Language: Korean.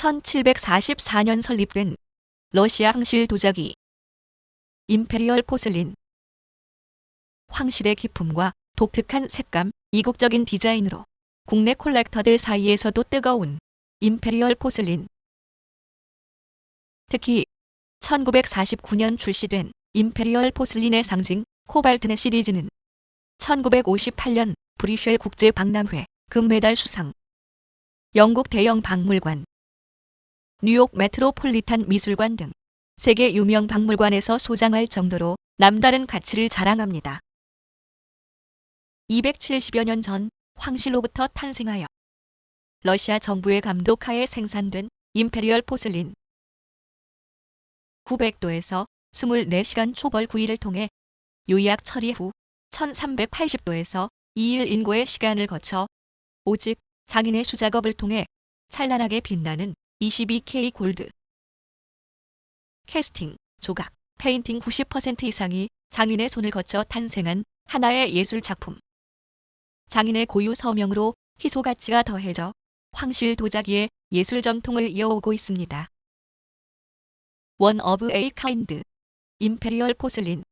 1744년 설립된 러시아 황실 도자기 임페리얼 포슬린. 황실의 기품과 독특한 색감, 이국적인 디자인으로 국내 콜렉터들 사이에서도 뜨거운 임페리얼 포슬린. 특히 1949년 출시된 임페리얼 포슬린의 상징 코발트네 시리즈는 1958년 브리쉘 국제 박람회 금메달 수상. 영국 대형 박물관 뉴욕 메트로폴리탄 미술관 등 세계 유명 박물관에서 소장할 정도로 남다른 가치를 자랑합니다. 270여 년 전 황실로부터 탄생하여 러시아 정부의 감독하에 생산된 임페리얼 포슬린 900도에서 24시간 초벌 구이를 통해 요약 처리 후 1380도에서 2일 인고의 시간을 거쳐 오직 장인의 수작업을 통해 찬란하게 빛나는 22K 골드 캐스팅, 조각, 페인팅 90% 이상이 장인의 손을 거쳐 탄생한 하나의 예술 작품. 장인의 고유 서명으로 희소 가치가 더해져 황실 도자기의 예술 전통을 이어오고 있습니다. 원 어브 에이 카인드 임페리얼 포슬린